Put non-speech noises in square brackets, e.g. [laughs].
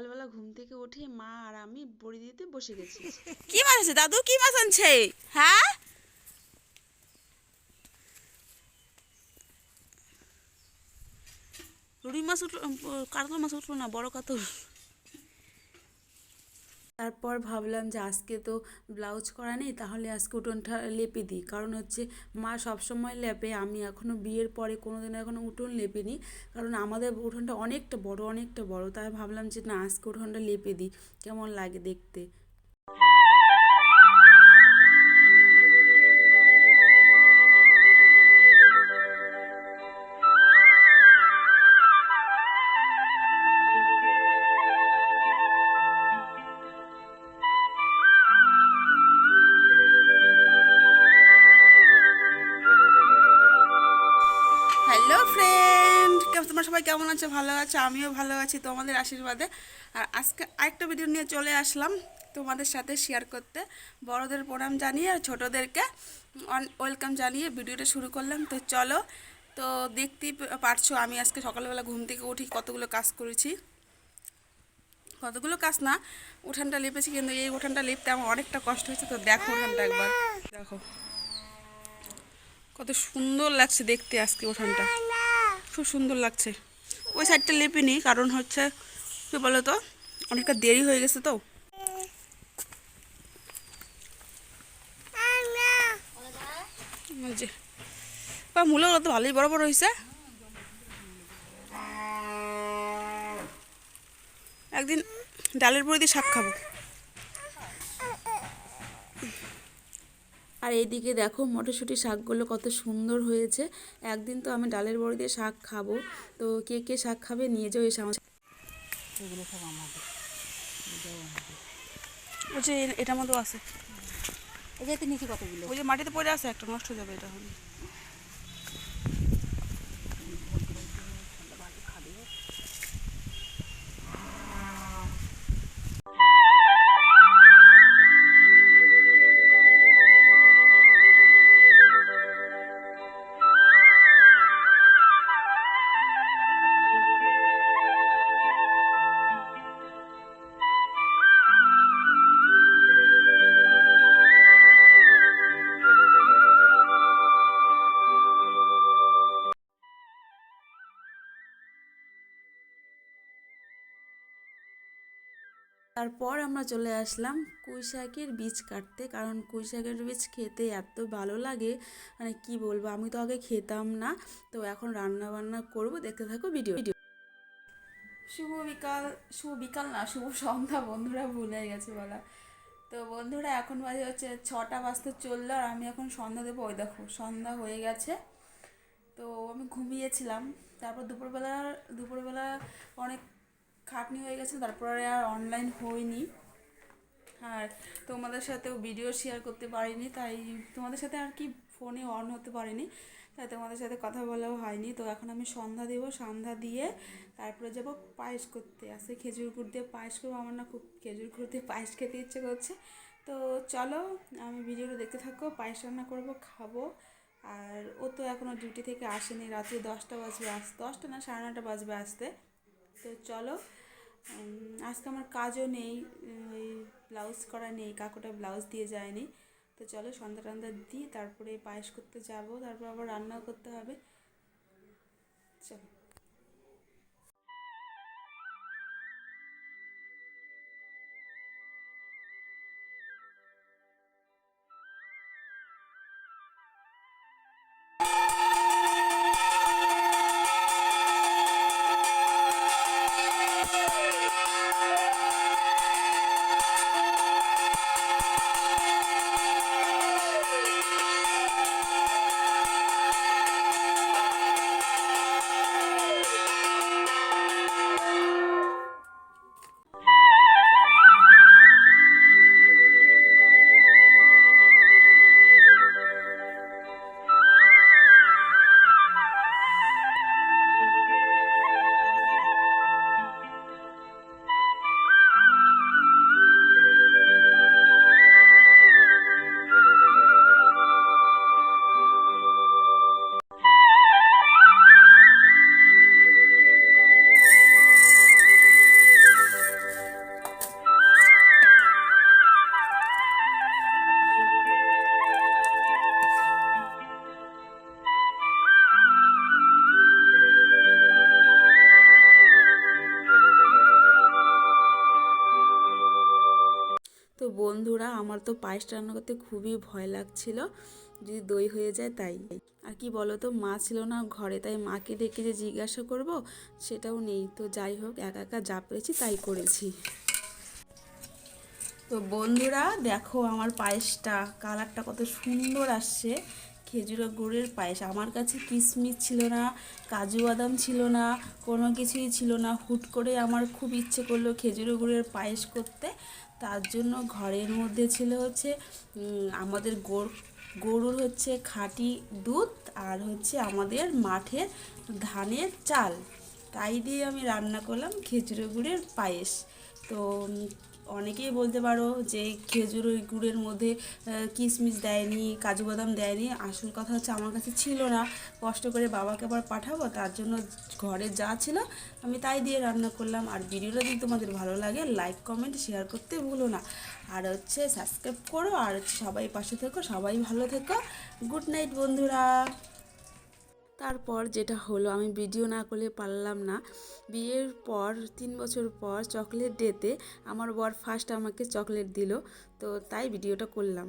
সকালবেলা ঘুম থেকে উঠে মা আর আমি বড়ি দিতে বসে গেছি। [laughs] কি মাছ আছে দাদু, কি মাছ আনছে? হ্যাঁ? রুই মাছ উঠল কাতল মাছ উঠল না, বড় কাতল। তারপর ভাবলাম যে আজকে তো ব্লাউজ করা নেই, তাহলে আজকে উঠোনটা লেপে দিই। কারণ হচ্ছে মা সবসময় লেপে, আমি এখনও বিয়ের পরে কোনো দিন এখনও উঠোন লেপিনি। কারণ আমাদের উঠোনটা অনেকটা বড় অনেকটা বড়, তাই ভাবলাম যে না, আজকে উঠোনটা লেপে দিই, কেমন লাগে দেখতে। হ্যালো ফ্রেন্ড তোমরা সবাই কেমন আছো? ভালো আছো? আমিও ভালো আছি তোমাদের আশীর্বাদে। আর আজকে আরেকটা ভিডিও নিয়ে চলে আসলাম তোমাদের সাথে শেয়ার করতে। বড়দের প্রণাম জানিয়ে আর ছোটোদেরকে ওয়েলকাম জানিয়ে ভিডিওটা শুরু করলাম। তো চলো, তো দেখতেই পারছ, আমি আজকে সকালবেলা ঘুম থেকে উঠি কতগুলো কাজ করেছি। কতগুলো কাজ না, উঠানটা লেপেছি, কিন্তু এই উঠানটা লিপতে আমার অনেকটা কষ্ট হয়েছে। তো দেখো উঠানটা একবার। দেখো। কত সুন্দর লাগছে দেখতে আজকে উঠানটা খুব সুন্দর লাগছে। ওই সাইডটা লেপিনি কারণ হচ্ছে কি বলো তো অনেকটা দেরি হয়ে গেছে তো। বা মূলগুলো তো ভালোই বড় বড় হয়েছে একদিন ডালের বড়ি দিয়ে শাক খাব। আর এইদিকে দেখো মটরশুঁটি শাকগুলো কত সুন্দর হয়েছে। একদিন তো আমি ডালের বড়ি দিয়ে শাক খাব। তো কে কে শাক খাবে নিয়ে যাও এসে আমার এটা মতো এ- এটার মধ্যেও আছে। এই যে নিচে কতগুলো? ওই যে মাটিতে পড়ে আছে একটা নষ্ট হয়ে যাবে এটা। হলে তারপর আমরা চলে আসলাম কুই শাকের বীজ কাটতে। কারণ কুই শাকের বীজ খেতে এত ভালো লাগে মানে কি বলব, আমি তো আগে খেতাম না। তো এখন রান্না বান্না করব, দেখতে থাকো ভিডিও ভিডিও। শুভ বিকাল শুভ বিকাল না, শুভ সন্ধ্যা, বন্ধুরা ভুলে গেছে বলা। তো বন্ধুরা, এখন বাজে হচ্ছে ছটা বাজতে চলল আর আমি এখন সন্ধ্যা দেবো। ওই দেখো, সন্ধ্যা হয়ে গেছে। তো আমি ঘুমিয়েছিলাম। তারপর দুপুরবেলা দুপুরবেলা অনেক খাটনি হয়ে গেছে, তারপরে আর অনলাইন হয়নি। আর তোমাদের সাথেও ভিডিও শেয়ার করতে পারিনি, তাই তোমাদের সাথে আর কি ফোনে অন হতে পারিনি, তাই তোমাদের সাথে কথা বলাও হয়নি। তো এখন আমি সন্ধ্যা দেবো, সন্ধ্যা দিয়ে তারপরে যাব পায়েস করতে। আসে খেজুর গুড় দিয়ে পায়েস করব, আমার না খুব খেজুর গুড় দিয়ে পায়েস খেতে ইচ্ছে করছে। তো চলো, আমি ভিডিওটা দেখতে থাকো, পায়েস রান্না করব, খাব। আর ও তো এখনও ডিউটি থেকে আসেনি, রাত্রি দশটা বাজবে আস দশটা না সাড়ে নটা বাজবে আসতে। তো চলো আজকে আমার কাজও নেই, ওই ব্লাউজ করা নেই, কাকুটা ব্লাউজ দিয়ে যায়নি। তো চলো সন্ধ্যা টন্ধা দিই, তারপরে পায়েস করতে যাব, তারপর আবার রান্নাও করতে হবে। চলো। আমার তো পায়েস রান্না করতে খুবই ভয় লাগছিল। যদি দই হয়ে যায় তাই। আর কি বলো তো মা ছিল না ঘরে, তাই মাকে ডেকে যে জিজ্ঞাসা করব, সেটাও নেই। তো যাই হোক, একা একা যা পেরেছি তাই করেছি। তো বন্ধুরা, দেখো আমার পায়েসটা, কালারটা কত সুন্দর আসছে। খেজুর গুড়ের পায়েস। আমার কাছে কিশমিশ ছিল না, কাজু বাদাম ছিল না, কোনো কিছুই ছিল না। হুট করে আমার খুব ইচ্ছে করল খেজুর গুড়ের পায়েস করতে। তার জন্য ঘরের মধ্যে ছিল হচ্ছে আমাদের গোর, গরুর হচ্ছে খাঁটি দুধ আর হচ্ছে আমাদের মাঠের ধানের চাল। তাই দিয়ে আমি রান্না করলাম খেজুর গুড়ের পায়েস। তো অনেকেই বলতে পারো যে খেজুর ওই গুড়ের মধ্যে কিশমিশ দেয়নি, কাজু বাদাম দেয়নি। আসল কথা হচ্ছে আমার কাছে ছিল না। কষ্ট করে বাবাকে আবার পাঠাবো, তার জন্য ঘরে যা ছিল আমি তাই দিয়ে রান্না করলাম। আর ভিডিওটা যদি তোমাদের ভালো লাগে লাইক কমেন্ট শেয়ার করতে ভুলো না। আর হচ্ছে সাবস্ক্রাইব করো। আর সবাই পাশে থেকো, সবাই ভালো থেকো। গুড নাইট বন্ধুরা। তারপর যেটা হলো, আমি ভিডিও না করলে পারলাম না। বিয়ের পর, তিন বছর পর চকলেট ডেতে আমার বর ফার্স্ট আমাকে চকলেট দিল, তো তাই ভিডিওটা করলাম।